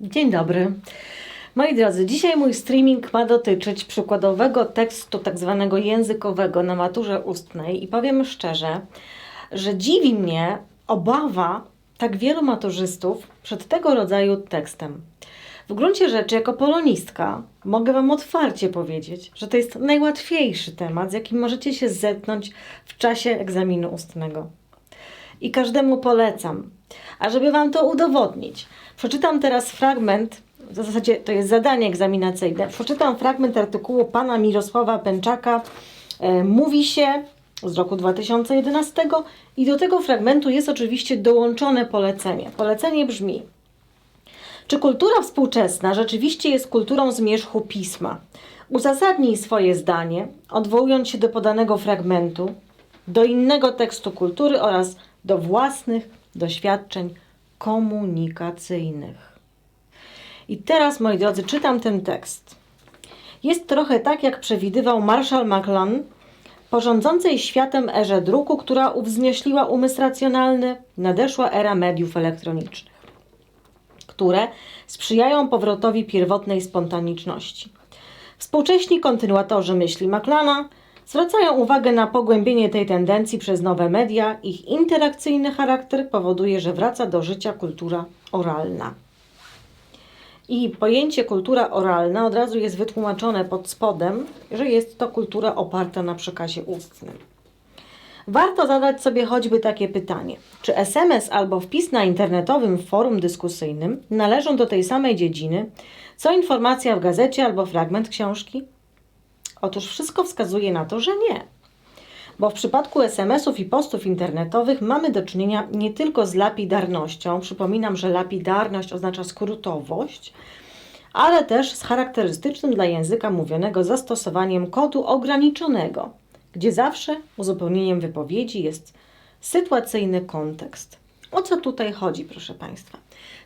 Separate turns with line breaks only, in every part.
Dzień dobry. Moi drodzy, dzisiaj mój streaming ma dotyczyć przykładowego tekstu tak zwanego językowego na maturze ustnej i powiem szczerze, że dziwi mnie obawa tak wielu maturzystów przed tego rodzaju tekstem. W gruncie rzeczy, jako polonistka, mogę Wam otwarcie powiedzieć, że to jest najłatwiejszy temat, z jakim możecie się zetknąć w czasie egzaminu ustnego i każdemu polecam. A żeby Wam to udowodnić, przeczytam teraz fragment, w zasadzie to jest zadanie egzaminacyjne, przeczytam fragment artykułu pana Mirosława Pęczaka e, Mówi się z roku 2011 i do tego fragmentu jest oczywiście dołączone polecenie. Polecenie brzmi czy kultura współczesna rzeczywiście jest kulturą zmierzchu pisma? Uzasadnij swoje zdanie, odwołując się do podanego fragmentu, do innego tekstu kultury oraz do własnych doświadczeń komunikacyjnych. I teraz, moi drodzy, czytam ten tekst. Jest trochę tak, jak przewidywał Marshall McLuhan, porządzącej światem erze druku, która uwznieśliła umysł racjonalny, nadeszła era mediów elektronicznych które sprzyjają powrotowi pierwotnej spontaniczności. Współcześni kontynuatorzy myśli McLana zwracają uwagę na pogłębienie tej tendencji przez nowe media. Ich interakcyjny charakter powoduje, że wraca do życia kultura oralna. I pojęcie kultura oralna od razu jest wytłumaczone pod spodem, że jest to kultura oparta na przekazie ustnym. Warto zadać sobie choćby takie pytanie: czy SMS albo wpis na internetowym forum dyskusyjnym należą do tej samej dziedziny, co informacja w gazecie albo fragment książki? Otóż wszystko wskazuje na to, że nie. Bo w przypadku SMS-ów i postów internetowych mamy do czynienia nie tylko z lapidarnością, przypominam, że lapidarność oznacza skrótowość, ale też z charakterystycznym dla języka mówionego zastosowaniem kodu ograniczonego, gdzie zawsze uzupełnieniem wypowiedzi jest sytuacyjny kontekst. O co tutaj chodzi, proszę Państwa?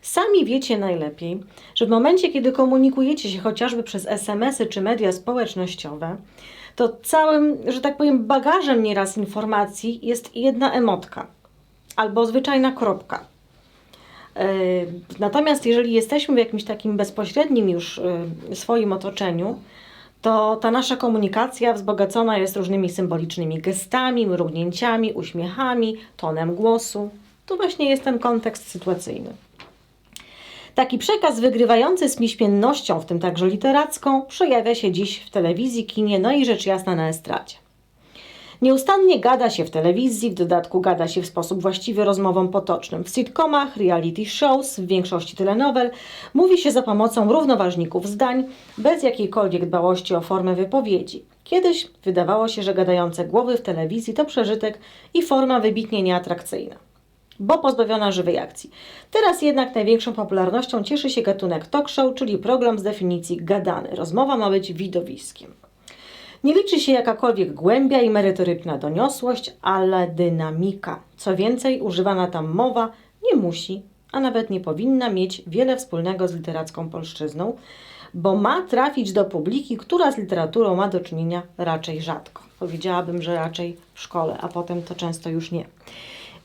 Sami wiecie najlepiej, że w momencie, kiedy komunikujecie się chociażby przez SMS-y czy media społecznościowe, to całym, że tak powiem, bagażem nieraz informacji jest jedna emotka albo zwyczajna kropka. Yy, Natomiast jeżeli jesteśmy w jakimś takim bezpośrednim już yy, swoim otoczeniu, to ta nasza komunikacja wzbogacona jest różnymi symbolicznymi gestami, mrugnięciami, uśmiechami, tonem głosu. Tu właśnie jest ten kontekst sytuacyjny. Taki przekaz wygrywający z piśmiennością, w tym także literacką, przejawia się dziś w telewizji, kinie, no i rzecz jasna na estradzie. Nieustannie gada się w telewizji, w dodatku gada się w sposób właściwy rozmowom potocznym. W sitcomach, reality shows, w większości telenowel mówi się za pomocą równoważników zdań, bez jakiejkolwiek dbałości o formę wypowiedzi. Kiedyś wydawało się, że gadające głowy w telewizji to przeżytek i forma wybitnie nieatrakcyjna, bo pozbawiona żywej akcji. Teraz jednak największą popularnością cieszy się gatunek talk show, czyli program z definicji gadany. Rozmowa ma być widowiskiem. Nie liczy się jakakolwiek głębia i merytoryczna doniosłość, ale dynamika. Co więcej, używana tam mowa nie musi, a nawet nie powinna mieć wiele wspólnego z literacką polszczyzną, bo ma trafić do publiki, która z literaturą ma do czynienia raczej rzadko. Powiedziałabym, że raczej w szkole, a potem to często już nie.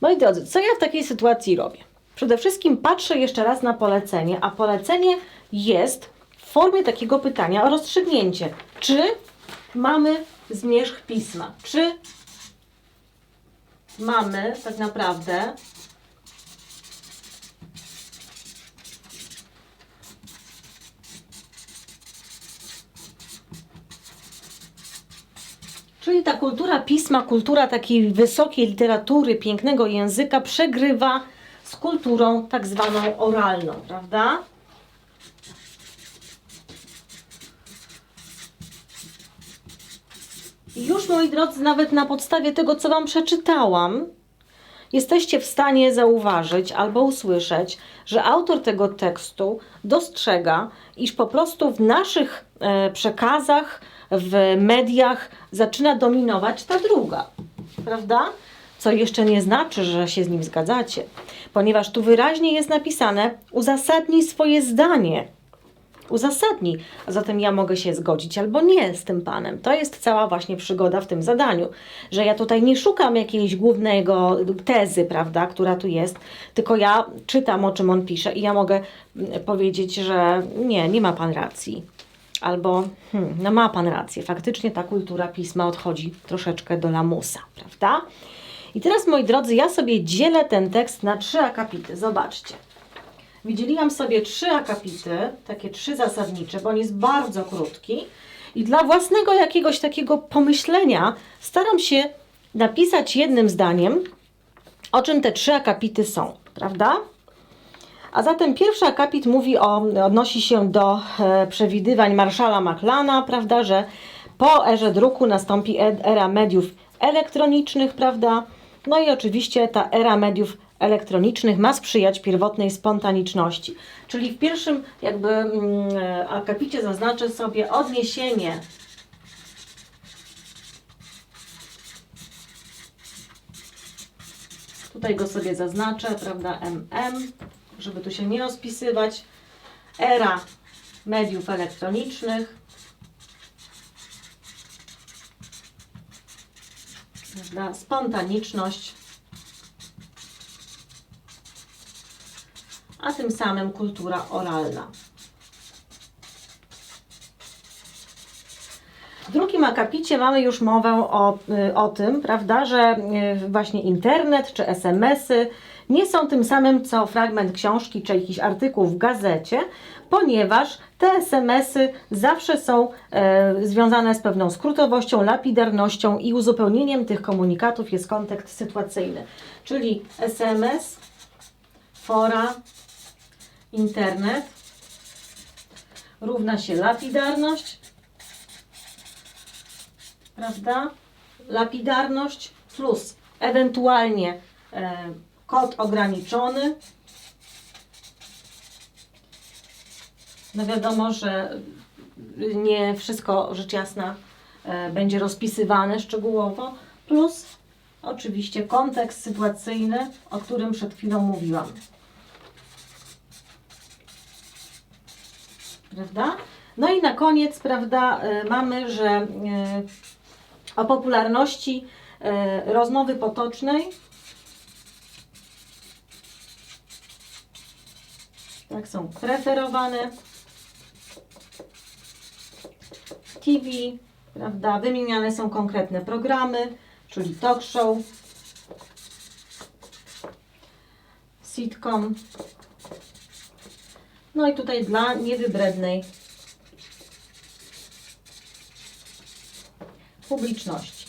Moi drodzy, co ja w takiej sytuacji robię? Przede wszystkim patrzę jeszcze raz na polecenie, a polecenie jest w formie takiego pytania o rozstrzygnięcie. Czy mamy zmierzch pisma? Czy mamy tak naprawdę Czyli ta kultura pisma, kultura takiej wysokiej literatury, pięknego języka przegrywa z kulturą tak zwaną oralną, prawda? Już moi drodzy, nawet na podstawie tego, co Wam przeczytałam, jesteście w stanie zauważyć albo usłyszeć, że autor tego tekstu dostrzega, iż po prostu w naszych e, przekazach, w mediach zaczyna dominować ta druga, prawda? Co jeszcze nie znaczy, że się z nim zgadzacie, ponieważ tu wyraźnie jest napisane: uzasadnij swoje zdanie, uzasadni. A zatem ja mogę się zgodzić albo nie z tym panem. To jest cała właśnie przygoda w tym zadaniu, że ja tutaj nie szukam jakiejś głównego tezy, prawda, która tu jest, tylko ja czytam o czym on pisze i ja mogę mm, powiedzieć, że nie, nie ma pan racji. Albo, hmm, no ma pan rację, faktycznie ta kultura pisma odchodzi troszeczkę do lamusa, prawda? I teraz, moi drodzy, ja sobie dzielę ten tekst na trzy akapity. Zobaczcie. Wydzieliłam sobie trzy akapity, takie trzy zasadnicze, bo on jest bardzo krótki. I dla własnego jakiegoś takiego pomyślenia staram się napisać jednym zdaniem, o czym te trzy akapity są, prawda? A zatem pierwszy akapit mówi o, odnosi się do e, przewidywań Marszala McLana, prawda, że po erze druku nastąpi e- era mediów elektronicznych, prawda? No i oczywiście ta era mediów elektronicznych ma sprzyjać pierwotnej spontaniczności. Czyli w pierwszym jakby mm, e, akapicie zaznaczę sobie odniesienie Tutaj go sobie zaznaczę, prawda, MM, żeby tu się nie rozpisywać. Era mediów elektronicznych. Prawda, spontaniczność. A tym samym kultura oralna. W drugim akapicie mamy już mowę o, y, o tym, prawda, że y, właśnie internet czy SMS-y nie są tym samym co fragment książki czy jakiś artykuł w gazecie, ponieważ te SMS-y zawsze są e, związane z pewną skrótowością, lapidarnością i uzupełnieniem tych komunikatów jest kontekst sytuacyjny. Czyli SMS, fora, internet równa się lapidarność, prawda? Lapidarność plus ewentualnie e, kod ograniczony. No wiadomo, że nie wszystko rzecz jasna e, będzie rozpisywane szczegółowo, plus oczywiście kontekst sytuacyjny, o którym przed chwilą mówiłam. Prawda? No i na koniec, prawda, e, mamy, że e, o popularności e, rozmowy potocznej. Tak są preferowane. TV, prawda? Wymieniane są konkretne programy, czyli talk show, sitcom. No i tutaj dla niewybrednej publiczności.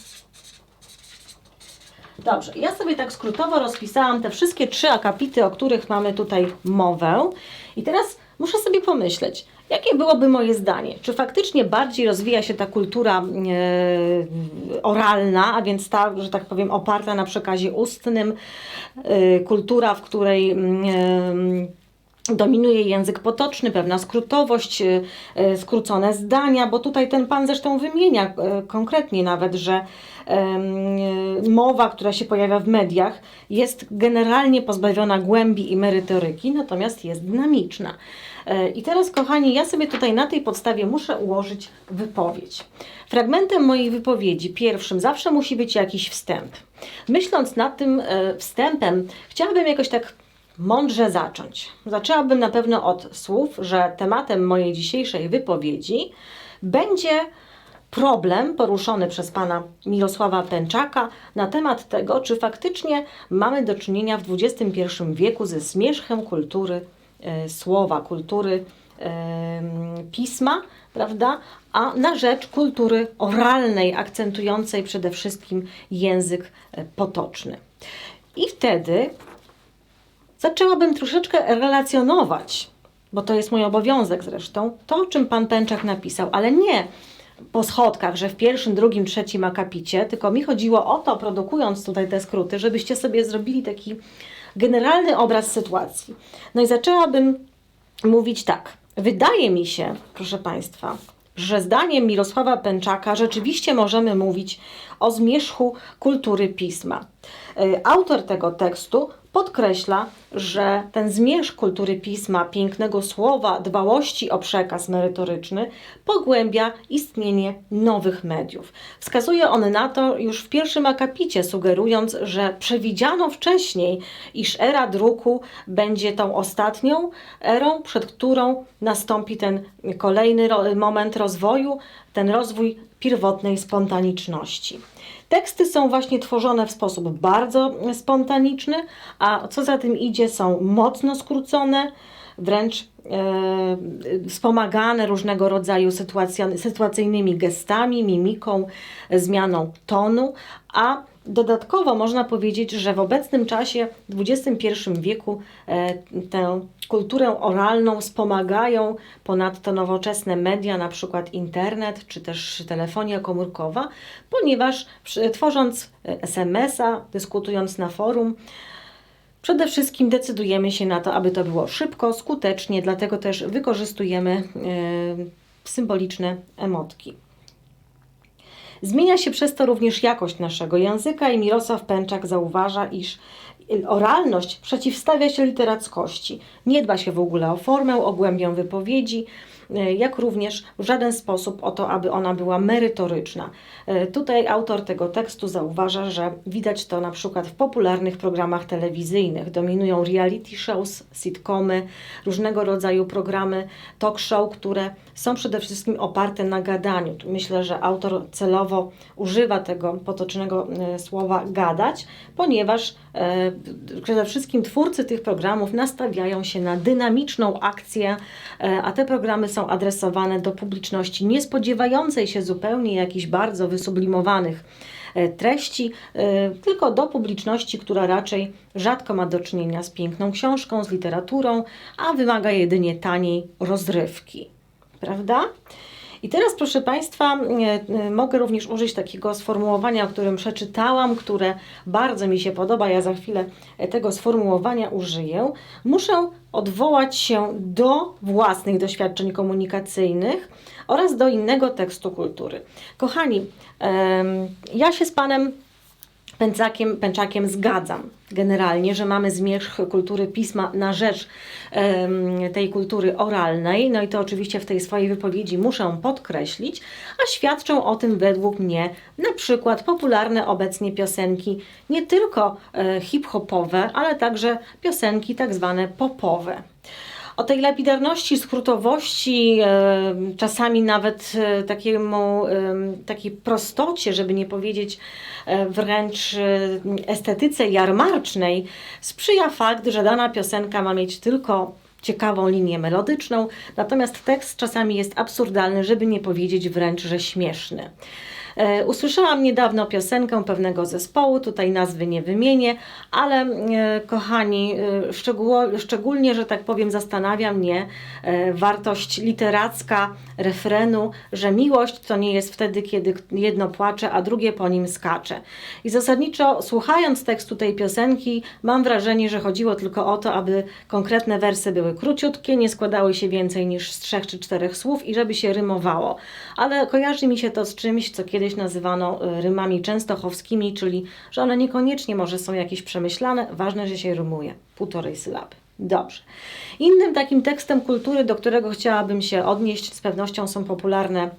Dobrze, ja sobie tak skrótowo rozpisałam te wszystkie trzy akapity, o których mamy tutaj mowę. I teraz muszę sobie pomyśleć, jakie byłoby moje zdanie? Czy faktycznie bardziej rozwija się ta kultura e, oralna, a więc ta, że tak powiem, oparta na przekazie ustnym, e, kultura, w której mm, e, dominuje język potoczny, pewna skrótowość, y, y, skrócone zdania, bo tutaj ten pan zresztą wymienia y, konkretnie nawet, że mowa, która się pojawia w mediach, jest generalnie pozbawiona głębi i merytoryki, natomiast jest dynamiczna. E, I teraz, kochani, ja sobie tutaj na tej podstawie muszę ułożyć wypowiedź. Fragmentem mojej wypowiedzi, pierwszym, zawsze musi być jakiś wstęp. Myśląc nad tym e, wstępem, chciałabym jakoś tak mądrze zacząć. Zaczęłabym na pewno od słów, że tematem mojej dzisiejszej wypowiedzi będzie problem poruszony przez pana Mirosława Pęczaka na temat tego, czy faktycznie mamy do czynienia w XXI wieku ze zmierzchem kultury e, słowa, kultury em, pisma, prawda, a na rzecz kultury oralnej, akcentującej przede wszystkim język e, potoczny. I wtedy zaczęłabym troszeczkę relacjonować, bo to jest mój obowiązek zresztą, to o czym pan Pęczak napisał, ale nie po schodkach, że w pierwszym, drugim, trzecim akapicie, tylko mi chodziło o to, produkując tutaj te skróty, żebyście sobie zrobili taki generalny obraz sytuacji. No i zaczęłabym mówić tak. Wydaje mi się, proszę Państwa, że zdaniem Mirosława Pęczaka rzeczywiście możemy mówić o zmierzchu kultury pisma. Y, Autor tego tekstu podkreśla, że ten zmierzch kultury pisma, pięknego słowa, dbałości o przekaz merytoryczny pogłębia istnienie nowych mediów. Wskazuje on na to już w pierwszym akapicie, sugerując, że przewidziano wcześniej, iż era druku będzie tą ostatnią erą, przed którą nastąpi ten kolejny moment rozwoju, ten rozwój pierwotnej spontaniczności. Teksty są właśnie tworzone w sposób bardzo spontaniczny, a co za tym idzie, są mocno skrócone, wręcz e, wspomagane różnego rodzaju sytuacjon- sytuacyjnymi gestami, mimiką, zmianą tonu, a dodatkowo można powiedzieć, że w obecnym czasie, w XXI wieku, e, tę kulturę oralną wspomagają ponadto nowoczesne media, na przykład internet czy też telefonia komórkowa, ponieważ tworząc e, SMS-a, dyskutując na forum, Przede wszystkim decydujemy się na to, aby to było szybko, skutecznie, dlatego też wykorzystujemy e, symboliczne emotki. Zmienia się przez to również jakość naszego języka i Mirosław Pęczak zauważa, iż oralność przeciwstawia się literackości. Nie dba się w ogóle o formę, o głębię wypowiedzi, e, jak również w żaden sposób o to, aby ona była merytoryczna. E, Tutaj autor tego tekstu zauważa, że widać to na przykład w popularnych programach telewizyjnych. Dominują reality shows, sitcomy, różnego rodzaju programy talk show, które są przede wszystkim oparte na gadaniu. Myślę, że autor celowo używa tego potocznego e, słowa gadać, ponieważ przede wszystkim twórcy tych programów nastawiają się na dynamiczną akcję, e, a te programy są adresowane do publiczności niespodziewającej się zupełnie jakichś bardzo wysublimowanych e, treści, e, tylko do publiczności, która raczej rzadko ma do czynienia z piękną książką, z literaturą, a wymaga jedynie taniej rozrywki. Prawda? I teraz, proszę Państwa, e, e, mogę również użyć takiego sformułowania, o którym przeczytałam, które bardzo mi się podoba. Ja za chwilę e, tego sformułowania użyję. Muszę odwołać się do własnych doświadczeń komunikacyjnych oraz do innego tekstu kultury. Kochani, ja się z Panem Pęczakiem, Pęczakiem zgadzam generalnie, że mamy zmierzch kultury pisma na rzecz em, tej kultury oralnej. No i to oczywiście w tej swojej wypowiedzi muszę podkreślić, a świadczą o tym według mnie na przykład popularne obecnie piosenki nie tylko e, hip-hopowe, ale także piosenki tak zwane popowe. O tej lapidarności, skrótowości, e, czasami nawet e, takiemu, takiej prostocie, żeby nie powiedzieć e, wręcz estetyce jarmarcznej, sprzyja fakt, że dana piosenka ma mieć tylko ciekawą linię melodyczną, natomiast tekst czasami jest absurdalny, żeby nie powiedzieć wręcz, że śmieszny. E, Usłyszałam niedawno piosenkę pewnego zespołu, tutaj nazwy nie wymienię, ale e, kochani, e, szczególnie, że tak powiem, zastanawia mnie wartość literacka refrenu, że miłość to nie jest wtedy, kiedy jedno płacze, a drugie po nim skacze. I zasadniczo, słuchając tekstu tej piosenki, mam wrażenie, że chodziło tylko o to, aby konkretne wersy były króciutkie, nie składały się więcej niż z trzech czy czterech słów i żeby się rymowało. Ale kojarzy mi się to z czymś, co kiedyś nazywano y, rymami częstochowskimi, czyli że one niekoniecznie może są jakieś przemyślane, ważne, że się rymuje. Półtorej sylaby. Dobrze. Innym takim tekstem kultury, do którego chciałabym się odnieść, z pewnością są popularne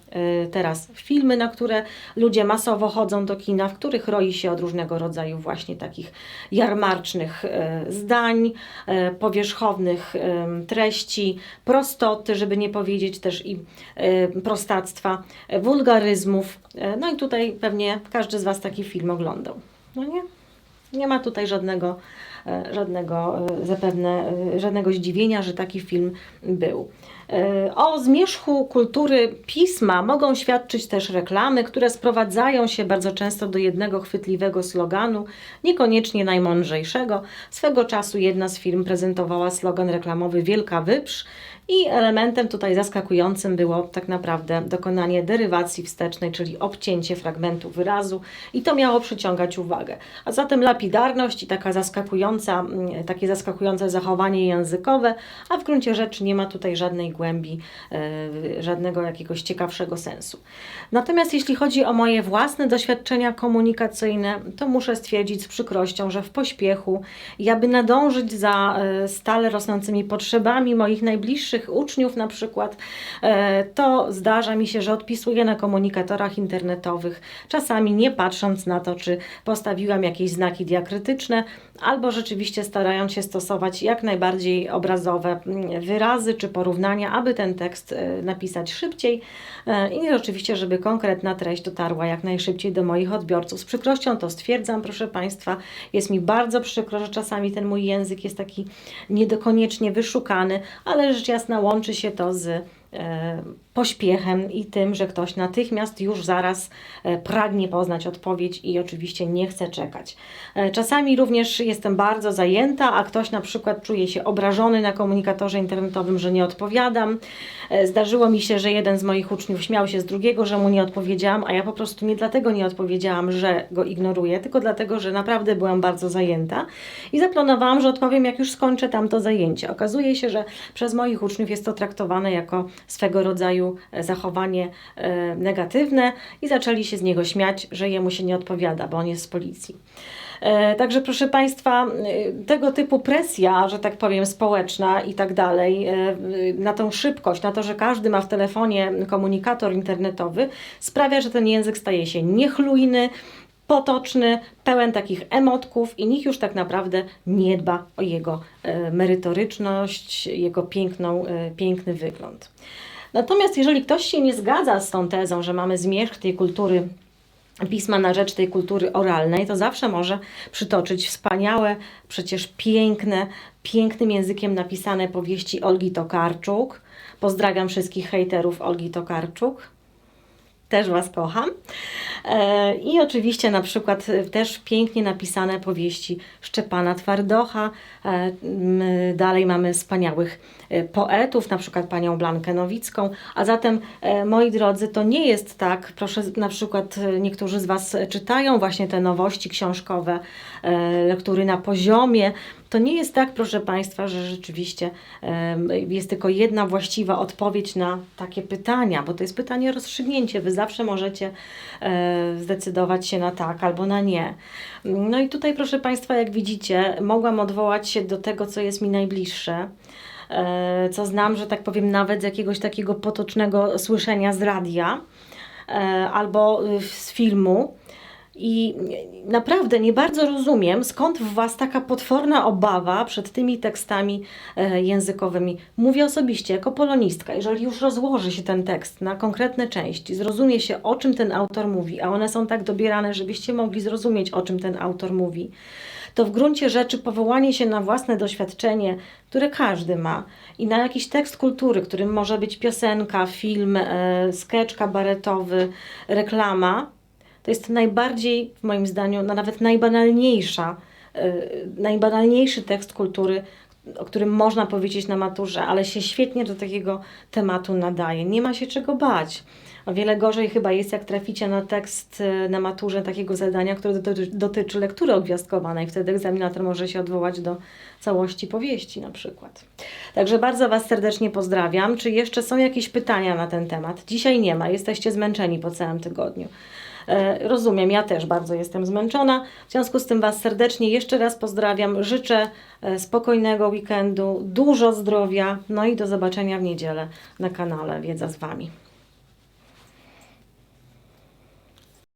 y, teraz filmy, na które ludzie masowo chodzą do kina, w których roi się od różnego rodzaju właśnie takich jarmarcznych y, zdań, y, powierzchownych treści, prostoty, żeby nie powiedzieć też i prostactwa, wulgaryzmów. No i tutaj pewnie każdy z Was taki film oglądał. No nie? Nie ma tutaj żadnego, żadnego e, zapewne e, żadnego zdziwienia, że taki film był. E, O zmierzchu kultury pisma mogą świadczyć też reklamy, które sprowadzają się bardzo często do jednego chwytliwego sloganu, niekoniecznie najmądrzejszego. Swego czasu jedna z firm prezentowała slogan reklamowy Wielka Wyprz i elementem tutaj zaskakującym było tak naprawdę dokonanie derywacji wstecznej, czyli obcięcie fragmentu wyrazu i to miało przyciągać uwagę. A zatem lapidarność i taka zaskakująca mm, takie zaskakujące zachowanie językowe, a w gruncie rzeczy nie ma tutaj żadnej głębi, e, żadnego jakiegoś ciekawszego sensu. Natomiast jeśli chodzi o moje własne doświadczenia komunikacyjne, to muszę stwierdzić z przykrością, że w pośpiechu i aby nadążyć za e, stale rosnącymi potrzebami moich najbliższych uczniów na przykład, e, to zdarza mi się, że odpisuję na komunikatorach internetowych, czasami nie patrząc na to, czy postawiłam jakieś znaki diakrytyczne, albo rzeczywiście starając się stosować jak najbardziej obrazowe mm, wyrazy czy porównania, aby ten tekst e, napisać szybciej e, i oczywiście, żeby konkretna treść dotarła jak najszybciej do moich odbiorców. Z przykrością to stwierdzam, proszę Państwa, jest mi bardzo przykro, że czasami ten mój język jest taki niedokoniecznie wyszukany, ale rzecz jasna łączy się to z e, pośpiechem i tym, że ktoś natychmiast już zaraz e, pragnie poznać odpowiedź i oczywiście nie chce czekać. E, Czasami również jestem bardzo zajęta, a ktoś na przykład czuje się obrażony na komunikatorze internetowym, że nie odpowiadam. E, Zdarzyło mi się, że jeden z moich uczniów śmiał się z drugiego, że mu nie odpowiedziałam, a ja po prostu nie dlatego nie odpowiedziałam, że go ignoruję, tylko dlatego, że naprawdę byłam bardzo zajęta i zaplanowałam, że odpowiem, jak już skończę tamto zajęcie. Okazuje się, że przez moich uczniów jest to traktowane jako swego rodzaju e, zachowanie e, negatywne i zaczęli się z niego śmiać, że jemu się nie odpowiada, bo on jest z policji. E, Także proszę Państwa, tego typu presja, że tak powiem, społeczna i tak dalej, na tą szybkość, na to, że każdy ma w telefonie komunikator internetowy, sprawia, że ten język staje się niechlujny, potoczny, pełen takich emotków i nikt już tak naprawdę nie dba o jego e, merytoryczność, jego piękną, e, piękny wygląd. Natomiast jeżeli ktoś się nie zgadza z tą tezą, że mamy zmierzch tej kultury pisma na rzecz tej kultury oralnej, to zawsze może przytoczyć wspaniałe, przecież piękne, pięknym językiem napisane powieści Olgi Tokarczuk. Pozdrawiam wszystkich hejterów Olgi Tokarczuk. Też Was kocham. E, I oczywiście na przykład e, też pięknie napisane powieści Szczepana Twardocha. E, Dalej mamy wspaniałych poetów, na przykład panią Blankę Nowicką. A zatem, moi drodzy, to nie jest tak, proszę, na przykład niektórzy z Was czytają właśnie te nowości książkowe, lektury na poziomie. To nie jest tak, proszę Państwa, że rzeczywiście jest tylko jedna właściwa odpowiedź na takie pytania, bo to jest pytanie rozstrzygnięcie. Wy zawsze możecie e, zdecydować się na tak albo na nie. No i tutaj, proszę Państwa, jak widzicie, mogłam odwołać się do tego, co jest mi najbliższe e, co znam, że tak powiem, nawet z jakiegoś takiego potocznego słyszenia z radia e, albo y, z filmu. I naprawdę nie bardzo rozumiem, skąd w Was taka potworna obawa przed tymi tekstami e, językowymi. Mówię osobiście, jako polonistka, jeżeli już rozłoży się ten tekst na konkretne części, zrozumie się, o czym ten autor mówi, a one są tak dobierane, żebyście mogli zrozumieć, o czym ten autor mówi, to w gruncie rzeczy powołanie się na własne doświadczenie, które każdy ma, i na jakiś tekst kultury, którym może być piosenka, film, e, sketch kabaretowy, reklama, to jest najbardziej, w moim zdaniu, no nawet najbanalniejsza, e, najbanalniejszy tekst kultury, o którym można powiedzieć na maturze, ale się świetnie do takiego tematu nadaje. Nie ma się czego bać. O wiele gorzej chyba jest, jak traficie na tekst e, na maturze takiego zadania, które dotyczy lektury ogwiazdkowanej. Wtedy egzaminator może się odwołać do całości powieści na przykład. Także bardzo Was serdecznie pozdrawiam. Czy jeszcze są jakieś pytania na ten temat? Dzisiaj nie ma, jesteście zmęczeni po całym tygodniu. E, Rozumiem, ja też bardzo jestem zmęczona. W związku z tym Was serdecznie jeszcze raz pozdrawiam. Życzę e, spokojnego weekendu, dużo zdrowia, no i do zobaczenia w niedzielę na kanale Wiedza z Wami.